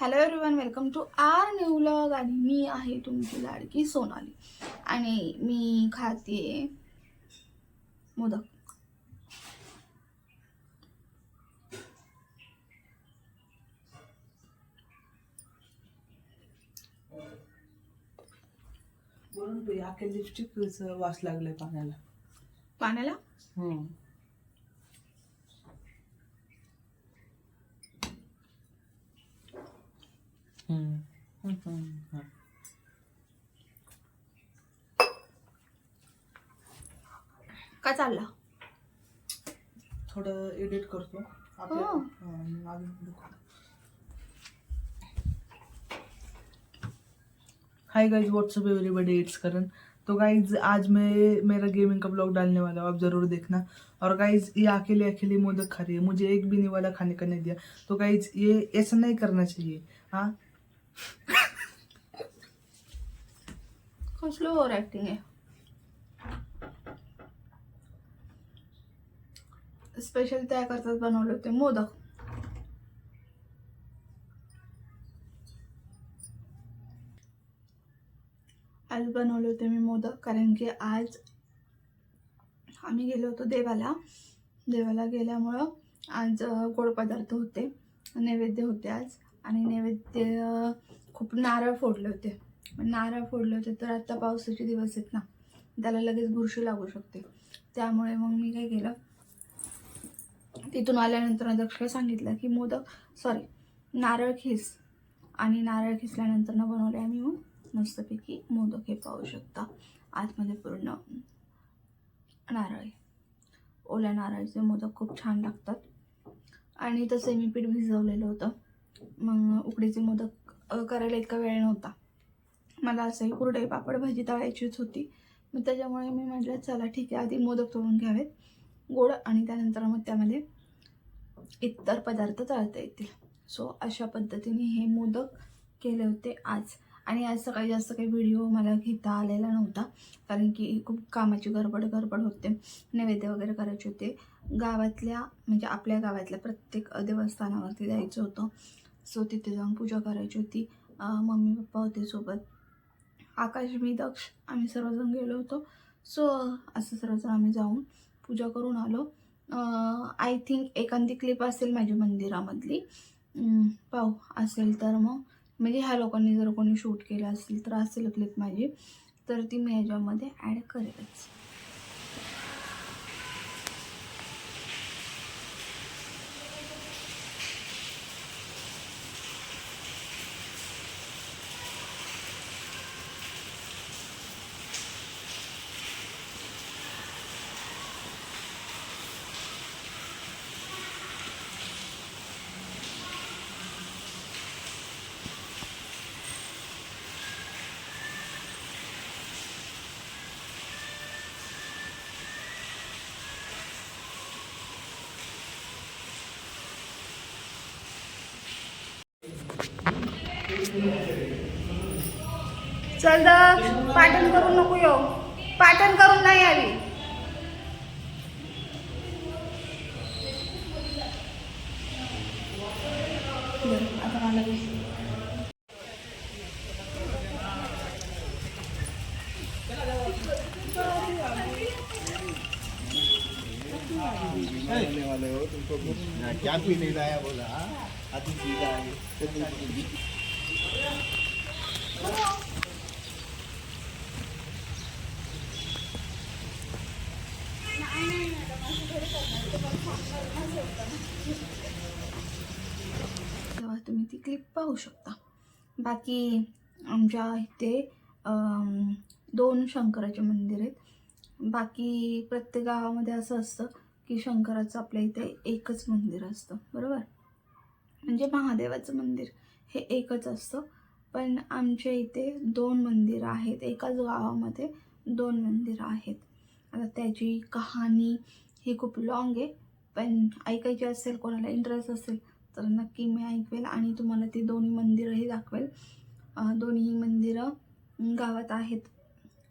Hello everyone welcome to our new vlog आणि मी आहे तुमची लाडकी सोनाली. आणि मी खाते मोदक. लिपस्टिक वास लागलाय पाण्याला. पाण्याला? हम्म. हम्म. हम्म, हम्म, हम्म. का चालला थोडं एडिट करतो आपल्या हो. हं, अजून दुखतं. Hi guys what's up everybody it's Karan तो गाइज़ आज मैं मेरा गेमिंग का ब्लॉग डालने वाला हूँ आप ज़रूर देखना और गाइज़ ये अकेले अकेले मोदक खा रही है मुझे एक भी नहीं वाला खाने का नहीं दिया तो गाइज़ ये ऐसा नहीं करना चाहिए हाँ कसलं ओव्हर ॲक्टिंग आहे? स्पेशल तयार करतात बनवले होते मोदक. आज बनवले होते मी मोदक कारण की आज आम्ही गेलो होतो देवाला. देवाला गेल्यामुळं आज गोड पदार्थ होते नैवेद्य होते आज. आणि नैवेद्य खूप नारळ फोडले होते. नारळ फोडले होते तर आता पावसाचे दिवस आहेत ना. त्याला लगेच बुरशी लागू शकते. त्यामुळे मग मी काय केलं? तिथून आल्यानंतर दक्षला सांगितलं की मोदक सॉरी नारळ खिस. आणि नारळ खिसल्यानंतर बनवले आम्ही मग मस्तपैकी मोदक हे पाहू शकता. आतमध्ये पूर्ण नारळ ओल्या नारळाचे मोदक खूप छान लागतात. आणि तसे मी पीठ भिजवलेलं होतं. मग उकडीचे मोदक करायला इतका वेळ नव्हता. मला असंही कुरडई पापड भाजी तळायचीच होती. मग त्याच्यामुळे मी म्हटलं चला ठीक आहे आधी मोदक तळून घ्यावेत. गोड आणि त्यानंतर मग त्यामध्ये इतर पदार्थ तळता येतील. सो अशा पद्धतीने हे मोदक केले होते आज. आणि आज सकाळी जास्त काही व्हिडिओ मला घेता आलेला नव्हता कारण की खूप कामाची गडबड गडबड होते. नैवेद्य वगैरे करायचे होते. गावातल्या म्हणजे आपल्या गावातल्या प्रत्येक देवस्थानावरती जायचं होतं. सो तिथे जाऊन पूजा करायची होती मम्मी पप्पा होते सोबत. आकाश मी दक्ष आम्ही सर्वजण गेलो होतो. सो असं सर्वजण आम्ही जाऊन पूजा करून आलो. आय थिंक एखादी क्लिप असेल माझ्या मंदिरामधली. पाहू असेल तर मग. म्हणजे ह्या लोकांनी जर कोणी शूट केलं असेल तर असेल क्लिप माझी. तर ती मी ह्याच्यामध्ये ॲड करेलच. चल दक्ष पाटण करून नको येऊ पाटण करून नाही आली बरं, आता मला बी- क्या पी नहीं रहा है बोला अति सीधा है तेव्हा तुम्ही ती क्लिप पाहू शकता. बाकी आमच्या इथे दोन शंकराचे मंदिर आहेत. बाकी प्रत्येक गावामध्ये असं असतं की शंकराचं आपल्या इथे एकच मंदिर असतं. बरोबर? म्हणजे महादेवाचं मंदिर. हे एकच असतं. पण आमच्या इथे दोन मंदिरं आहेत. एकाच गावामध्ये दोन मंदिरं आहेत. आता त्याची कहाणी ही खूप लॉंग आहे. पण ऐकायची असेल कोणाला इंटरेस्ट असेल तर नक्की मी ऐकवेल आणि तुम्हाला ती दोन्ही मंदिरंही दाखवेल. दोन्ही मंदिरं गावात आहेत.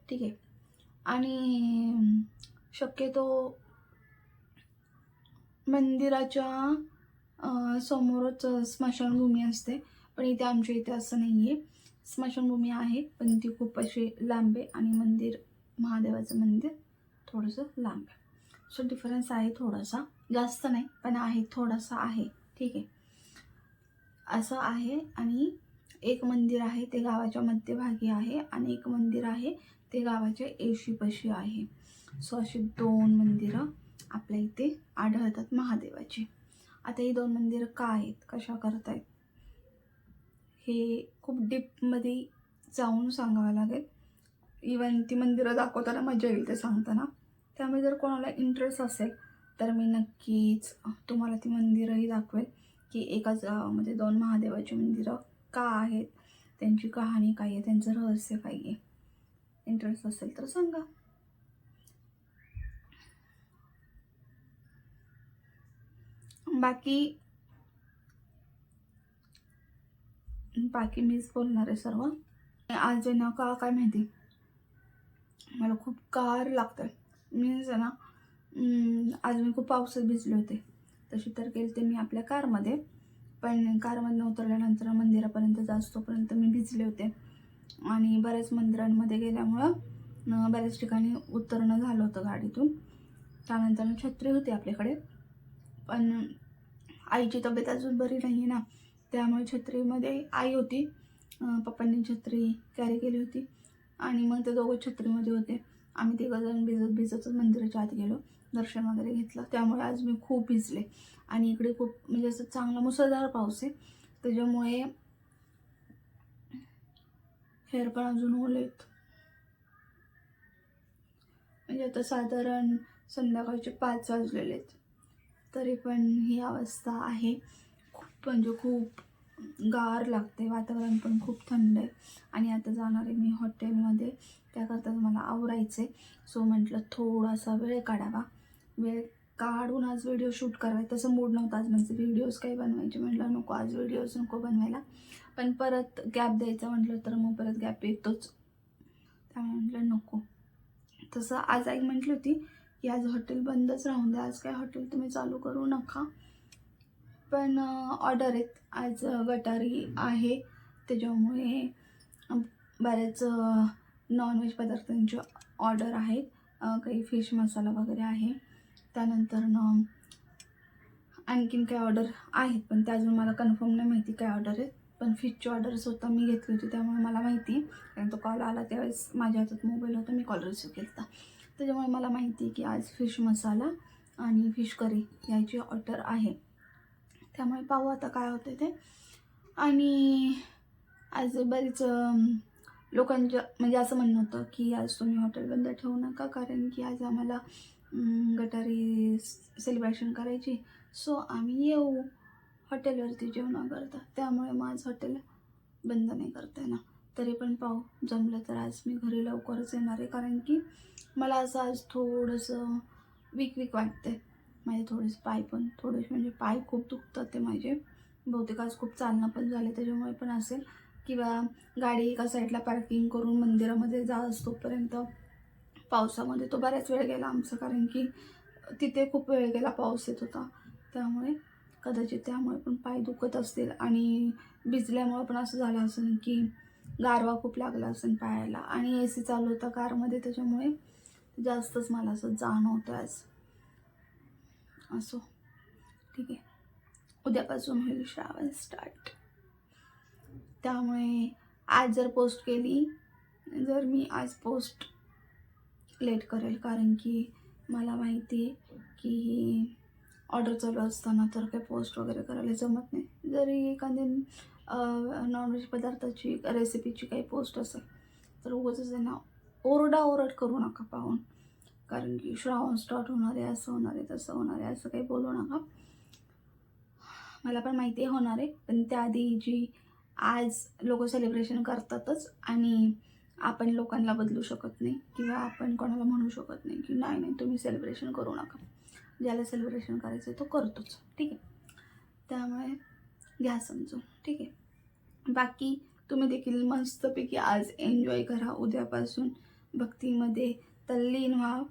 ठीक आहे. आणि शक्यतो मंदिराच्या समोरच स्मशानभूमी असते. पण इथे आमच्या इथे असं नाही आहे स्मशानभूमी आहे पण ती खूप अशी लांब आहे आणि मंदिर महादेवाचं मंदिर थोडंसं लांब. आहे सो डिफरन्स आहे थोडासा. जास्त नाही पण आहे थोडासा आहे. ठीक? आहे असं आहे आणि एक मंदिर आहे ते गावाच्या मध्यभागी आहे आणि एक मंदिर आहे ते गावाच्या एशीपाशी आहे. सो अशी दोन मंदिरं आपल्या इथे आढळतात महादेवाची. आता ही दोन मंदिरं का आहेत? कशा करतायत? हे खूप डीपमध्ये जाऊन सांगावं लागेल. इवन ती मंदिरं दाखवताना मजा येईल ते सांगताना. त्यामुळे जर कोणाला इंटरेस्ट असेल तर मी नक्कीच तुम्हाला ती मंदिरंही दाखवेल की एकाच गावामध्ये म्हणजे दोन महादेवाची मंदिरं का आहेत त्यांची कहाणी काय आहे त्यांचं रहस्य काय आहे. इंटरेस्ट असेल तर सांगा. बाकी बाकी मीच बोलणार आहे सर्व. आज आहे ना का काय माहिती? मला खूप कार लागतं मीन्स आहे ना आज मी खूप पावसात भिजले होते. तशी तर गेले ते मी आपल्या कारमध्ये पण कारमधनं उतरल्यानंतर मंदिरापर्यंत जास्तोपर्यंत मी भिजले होते. आणि बऱ्याच मंदिरांमध्ये गेल्यामुळं बऱ्याच ठिकाणी उतरणं झालं होतं गाडीतून. त्यानंतर छत्री होती आपल्याकडे. पण आईची तब्येत अजून बरी नाही आहे ना. त्यामुळे छत्रीमध्ये आई होती पप्पांनी छत्री कॅरी केली होती आणि मग ते दोघं छत्रीमध्ये होते. आम्ही तिघंजण भिजत भिजतच मंदिराच्या आत गेलो दर्शन वगैरे घेतलं. त्यामुळे आज मी खूप भिजले. आणि इकडे खूप म्हणजे असं चांगला मुसळधार पाऊस आहे. त्याच्यामुळे हेअर पण अजून ओलेत म्हणजे आता साधारण संध्याकाळचे पाच वाजलेले आहेत. तरी पण ही अवस्था आहे. म्हणजे खूप गार लागते वातावरण पण खूप थंड आहे. आणि आता जाणार आहे मी हॉटेलमध्ये. त्याकरता मला आवरायचं आहे सो म्हटलं थोडासा वेळ काढावा. वेळ काढून आज व्हिडिओ शूट करावे. तसं मूड नव्हतं आज म्हणजे व्हिडिओज काही बनवायचे म्हटलं नको. आज व्हिडिओज नको बनवायला. पण परत गॅप द्यायचा म्हटलं तर मग परत गॅप येतोच. त्यामुळे म्हटलं नको. तसं आज आई म्हटली होती की आज हॉटेल बंदच राहून द्या. आज काय हॉटेल तुम्ही चालू करू नका. पण ऑर्डर आहेत. आज गटारी आहे. त्याच्यामुळे बऱ्याच नॉनव्हेज पदार्थांचे ऑर्डर आहेत. काही फिश मसाला वगैरे आहे. त्यानंतर न आणखीन काही ऑर्डर आहेत पण त्या अजून मला कन्फर्म नाही माहिती काय ऑर्डर आहेत. पण फिशची ऑर्डर स्वतः मी घेतली होती त्यामुळे मला माहिती. आहे कारण तो कॉल आला त्यावेळेस माझ्या हातात मोबाईल होता मी कॉल रिसिव्ह केला होता त्याच्यामुळे मला माहिती आहे की आज फिश मसाला आणि फिश करी याची ऑर्डर आहे. त्यामुळे पाहू आता काय होतं ते. आणि आज बरीच लोकांच्या म्हणजे असं म्हणणं होतं की आज तुम्ही हॉटेल बंद ठेवू नका कारण की आज आम्हाला गटारी सेलिब्रेशन करायची. सो आम्ही येऊ. हॉटेलवरती जेवण करता. त्यामुळे माझं हॉटेल बंद नाही करता येणार. तरी पण पाहू. जमलं तर आज मी घरी लवकरच येणार आहे कारण की मला असं आज थोडंसं वीक वीक आहे माझे थोडेसे पाय पण थोडेसे म्हणजे पाय खूप दुखतात ते माझे. बहुतेक आज खूप चालणं पण झालं त्याच्यामुळे पण असेल. किंवा गाडी एका साईडला पार्किंग करून मंदिरामध्ये जा असतोपर्यंत पावसामध्ये तो बऱ्याच वेळ गेला आमचा कारण की तिथे खूप वेळ गेला पाऊस येत होता. त्यामुळे कदाचित त्यामुळे पण पाय दुखत असतील. आणि भिजल्यामुळे पण असं झालं असेल की गारवा खूप लागला असेल पायाला. आणि ए सी चालू होता कारमध्ये त्याच्यामुळे जास्तच मला असं जाणवतं आज. असो. ठीक आहे. उद्यापासून होईल श्रावण स्टार्ट त्यामुळे आज जर पोस्ट केली जर मी आज पोस्ट लेट करेल कारण की मला माहिती आहे की ऑर्डर चालू असताना तर काही पोस्ट वगैरे करायला जमत नाही. जरी एखादी नॉनव्हेज पदार्थाची रेसिपीची काही पोस्ट असेल तर उगाच ना ओरडा ओरड करू नका पाहून. कारण की श्रावण स्टार्ट होणार आहे असं होणार आहे तसं होणार आहे असं काही बोलू नका. मला पण माहिती आहे होणार आहे पण त्याआधी जी आज लोक सेलिब्रेशन करतातच आणि आपण लोकांना बदलू शकत नाही किंवा आपण कोणाला म्हणू शकत नाही की नाही नाही तुम्ही सेलिब्रेशन करू नका. ज्याला सेलिब्रेशन करायचं आहे तो करतोच ठीक आहे. त्यामुळे घ्या समजून ठीक आहे. बाकी तुम्ही देखील मस्तपैकी आज एन्जॉय करा. उद्यापासून भक्तीमध्ये तल्लीन व्हा.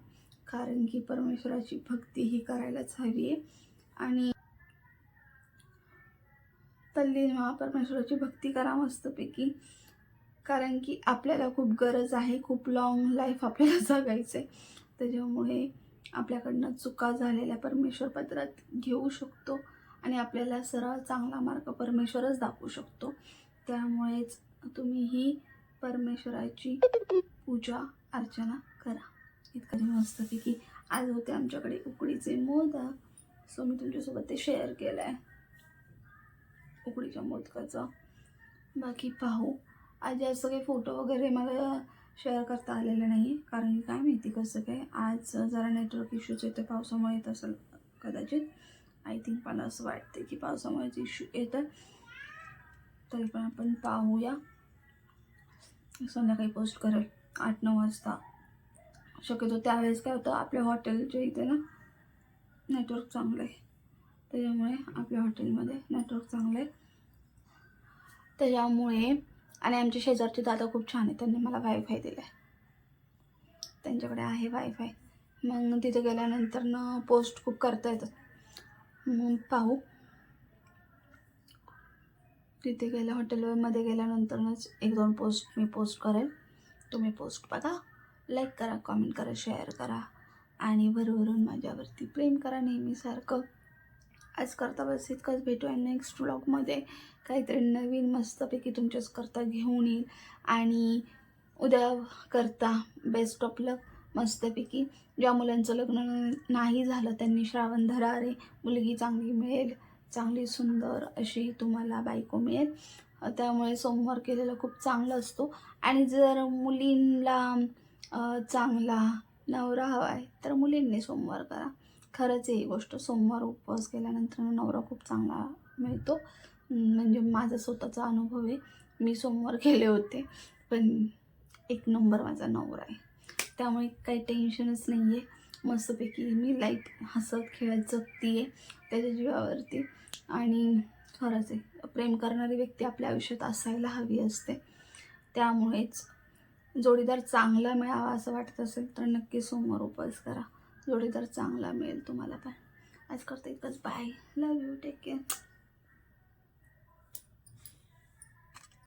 कारण की परमेश्वराची भक्ती ही करायलाच हवी आहे. आणि तल्लीन व्हा परमेश्वराची भक्ती करा मस्तपैकी. कारण की आपल्याला खूप गरज आहे खूप लॉंग लाईफ आपल्याला जगायचं आहे त्याच्यामुळे आपल्याकडनं चुका झालेल्या परमेश्वर पत्रात घेऊ शकतो आणि आपल्याला सरळ चांगला मार्ग परमेश्वरच दाखवू शकतो. त्यामुळेच तुम्ही ही परमेश्वराची पूजा अर्चना करा. इतकं मस्तपैकी आज होते आमच्याकडे उकडीचे मोदक. सो मी तुमच्यासोबत ते शेअर केलं आहे उकडीच्या मोदकाचं. बाकी पाहू. आज जास्त काही फोटो वगैरे मला शेअर करता आलेले नाही कारण की काय माहिती कसं काय? आज जरा नेटवर्क इश्यूज येते पावसामुळे येत असेल कदाचित. आय थिंक मला असं वाटते की पावसामुळेच इश्यू येतात तरी पण आपण पाहूया. संध्याकाळी पोस्ट करेल आठ नऊ वाजता. शक्यतो त्यावेळेस काय होतं आपल्या हॉटेलच्या इथे ना नेटवर्क चांगलं आहे. त्याच्यामुळे आपल्या हॉटेलमध्ये नेटवर्क चांगलं आहे. त्याच्यामुळे आणि आमचे शेजारचे दादा खूप छान आहे त्यांनी मला वायफाय दिलं आहे त्यांच्याकडे आहे वायफाय मग तिथे गेल्यानंतर ना पोस्ट खूप करता येतात. मग पाहू. तिथे गेल्या हॉटेलमध्ये गेल्यानंतरच एक दोन पोस्ट मी पोस्ट करेल तुम्ही पोस्ट बघा. लाईक करा कॉमेंट करा शेअर करा. आणि भरभरून माझ्यावरती प्रेम करा नेहमीसारखं. आज करता बस इतकंच भेटूया नेक्स्ट व्लॉगमध्ये काहीतरी नवीन मस्तपैकी तुमच्याच करता घेऊन येईल. आणि उद्या करता बेस्ट ऑफ लक मस्तपैकी. ज्या मुलांचं लग्न नाही झालं त्यांनी श्रावण धरा रे मुलगी चांगली मिळेल चांगली सुंदर अशी तुम्हाला बायको मिळेल. त्यामुळे सोमवार केलेला खूप चांगला असतो. आणि जर मुलींना चांगला नवरा हवा आहे तर मुलींनी सोमवार करा. खरंच ही गोष्ट सोमवार उपवास केल्यानंतर नवरा खूप चांगला मिळतो. म्हणजे माझा स्वतःचा अनुभव आहे. मी सोमवार केले होते पण एक नंबर माझा नवरा आहे. त्यामुळे काही टेन्शनच नाही आहे मस्तपैकी मी लाइट हसत खेळत जगती आहे त्याच्या जीवावरती. आणि खरंच आहे प्रेम करणारी व्यक्ती आपल्या आयुष्यात असायला हवी असते. त्यामुळेच जोडीदार चांगला मिळावा असं वाटत असेल तर नक्की सोमवार उपवास करा. जोडीदार चांगला मिळेल तुम्हाला पण. आज करता इतकंच. Bye love you take care